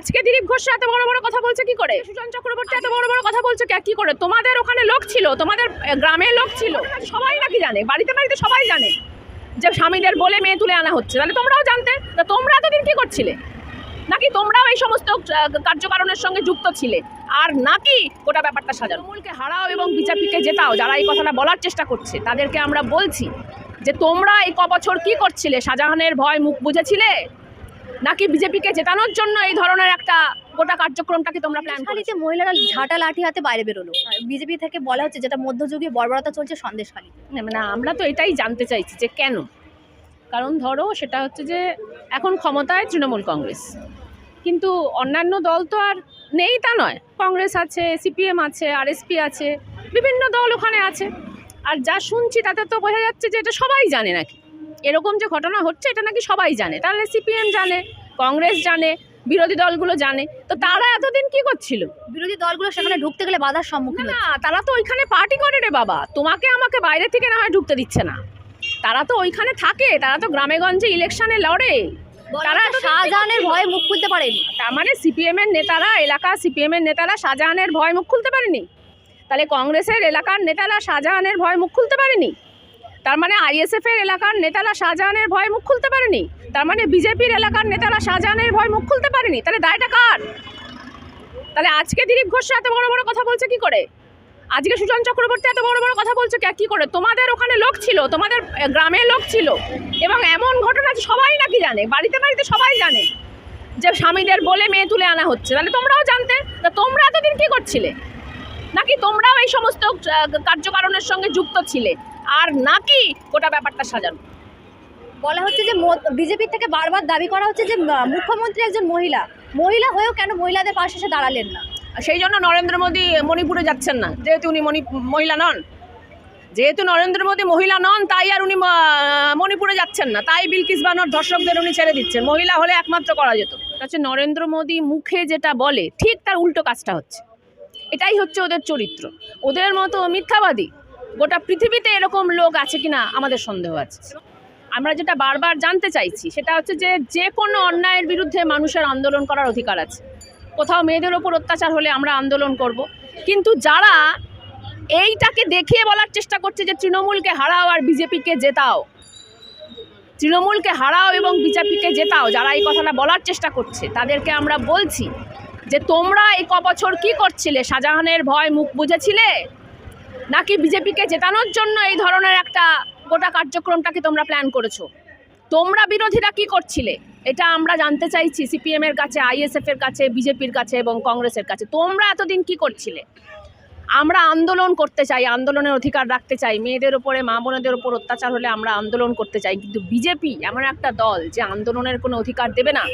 আজকে দিলীপ ঘোষ এত বড় বড় কথা বলছে কি করে? সুজন চক্রবর্তী এত বড় বড় কথা বলছে কে- কি করে? তোমাদের ওখানে লোক ছিল তোমাদের আহ, গ্রামে লোক ছিল। সবাই নাকি জানে? বাড়িতে বাড়িতে সবাই জানে যে স্বামীদের বলে মেয়ে তুলে আনা হচ্ছে। তাহলে তোমরাও জানতে। তা তোমরা এতদিন কি করছিলে? নাকি তোমরাও এই সমস্ত কার্যকারণের সঙ্গে যুক্ত ছিলে? আর নাকি গোটা ব্যাপারটা সাজানো? মূলকে হারাও এবং বিজেপিকে জেতাও যারা এই কথাটা বলার চেষ্টা করছে তাদেরকে আমরা বলছি যে তোমরা এই ক বছর কি করছিলে? শাহজাহানের ভয় মুখ বুঝেছিলে? নাকি বিজেপিকে জেতানোর জন্য এই ধরনের একটা গোটা কার্যক্রমটাকে তোমরা প্ল্যান সন্দেশখালীতে মহিলারা ঝাঁটা লাঠি হাতে বাইরে বেরোলো বিজেপি থেকে বলা হচ্ছে যেটা মধ্যযুগীয় বর্বরতা চলছে সন্দেশখালী না, মানে আমরা তো এটাই জানতে চাইছি যে কেন? কারণ ধরো সেটা হচ্ছে যে এখন ক্ষমতায় তৃণমূল কংগ্রেস। কিন্তু অন্যান্য দল তো আর নেই তা নয়। কংগ্রেস আছে সিপিএম আছে আরএসপি আছে বিভিন্ন দল ওখানে আছে। আর যা শুনছি তাতে তো বোঝা যাচ্ছে যে এটা সবাই জানে নাকি। এরকম যে ঘটনা হচ্ছে এটা নাকি সবাই জানে। তাহলে সিপিএম জানে কংগ্রেস জানে বিরোধী দলগুলো জানে। তো তারা এতদিন কি করছিল? বিরোধী দলগুলো সেখানে ঢুকতে গেলে বাধার সম্মুখীন না তারা তো ওইখানে পার্টি করে রে বাবা। তোমাকে আমাকে বাইরে থেকে না হয় ঢুকতে দিচ্ছে না। তারা তো ওইখানে থাকে তারা তো গ্রামে গঞ্জে ইলেকশনে লড়ে। তারা শাহজাহানের? ভয়ে মুখ খুলতে পারেনি। তার মানে সিপিএম এর নেতারা এলাকা সিপিএম এর নেতারা শাহজাহানের ভয় মুখ খুলতে পারেনি? তাহলে কংগ্রেসের এলাকার নেতারা শাহজাহানের ভয় মুখ খুলতে পারেনি? তার মানে আইএসএফ এর এলাকার নেতারা শাহজাহানের ভয় মুখ খুলতে পারেনি? তার মানে বিজেপির এলাকার নেতারা শাহজাহানের ভয় মুখ খুলতে পারেনি? তাহলে দায়টা কার? তাহলে আজকে দিলীপ ঘোষ এত বড় বড় কথা বলছে কি করে? আজকে সুজন চক্রবর্তী এত বড় বড় কথা বলছে কে- করে? তোমাদের ওখানে লোক ছিল তোমাদের আহ, গ্রামে লোক ছিল। এবং এমন ঘটনা সবাই নাকি জানে বাড়িতে বাড়িতে সবাই জানে যে স্বামীদের বলে মেয়ে তুলে আনা হচ্ছে। তাহলে তোমরাও জানতে তা তোমরা এতদিন কি করছিলে? নাকি তোমরাও এই সমস্ত কার্যকারণের সঙ্গে যুক্ত ছিলে? আর নাকি গোটা ব্যাপারটা সাজানো? বলা হচ্ছে যে বিজেপি থেকে বারবার দাবি করা হচ্ছে যে মুখ্যমন্ত্রী একজন মহিলা। মহিলা হয়েও কেন মহিলাদের পাশে এসে দাঁড়ালেন না? সেই জন্য নরেন্দ্র মোদী মণিপুরে যাচ্ছেন না যেহেতু উনি মণি মহিলা নন। যেহেতু নরেন্দ্র মোদী মহিলা নন তাই আর উনি মণিপুরে যাচ্ছেন না। তাই বিলকিস বানর ধর্ষকদের উনি ছেড়ে দিচ্ছেন। মহিলা হলে একমাত্র করা যেত। হচ্ছে নরেন্দ্র মোদী মুখে যেটা বলে ঠিক তার উল্টো কাজটা হচ্ছে। এটাই হচ্ছে ওদের চরিত্র। ওদের মতো মিথ্যাবাদী গোটা পৃথিবীতে এরকম লোক আছে কিনা আমাদের সন্দেহ আছে। আমরা যেটা বারবার জানতে চাইছি, সেটা হচ্ছে যে যে কোনো অন্যায়ের বিরুদ্ধে মানুষের আন্দোলন করার অধিকার আছে। কোথাও মেয়েদের ওপর অত্যাচার হলে আমরা আন্দোলন করব। কিন্তু যারা এইটাকে দেখিয়ে বলার চেষ্টা করছে যে তৃণমূলকে হারাও আর বিজেপিকে জেতাও, তৃণমূলকে হারাও এবং বিজেপিকে জেতাও, যারা এই কথাটা বলার চেষ্টা করছে, তাদেরকে আমরা বলছি যে তোমরা এই ক বছর কি করছিলে? শাহজাহানের ভয় মুখ বুঝেছিলে? নাকি বিজেপিকে জেতানোর জন্য এই ধরনের একটা গোটা কার্যক্রমটাকে তোমরা প্ল্যান করেছ? তোমরা বিরোধীরা কি করছিলে? এটা আমরা জানতে চাইছি সিপিএম এর কাছে আইএসএফ এর কাছে, বিজেপির কাছে এবং কংগ্রেসের কাছে। তোমরা এতদিন কি করছিলে? আমরা আন্দোলন করতে চাই, আন্দোলনের অধিকার রাখতে চাই। মেয়েদের ওপরে মা বোনেদের ওপর অত্যাচার হলে আমরা আন্দোলন করতে চাই। কিন্তু বিজেপি এমন একটা দল যে আন্দোলনের কোনো অধিকার দেবে না।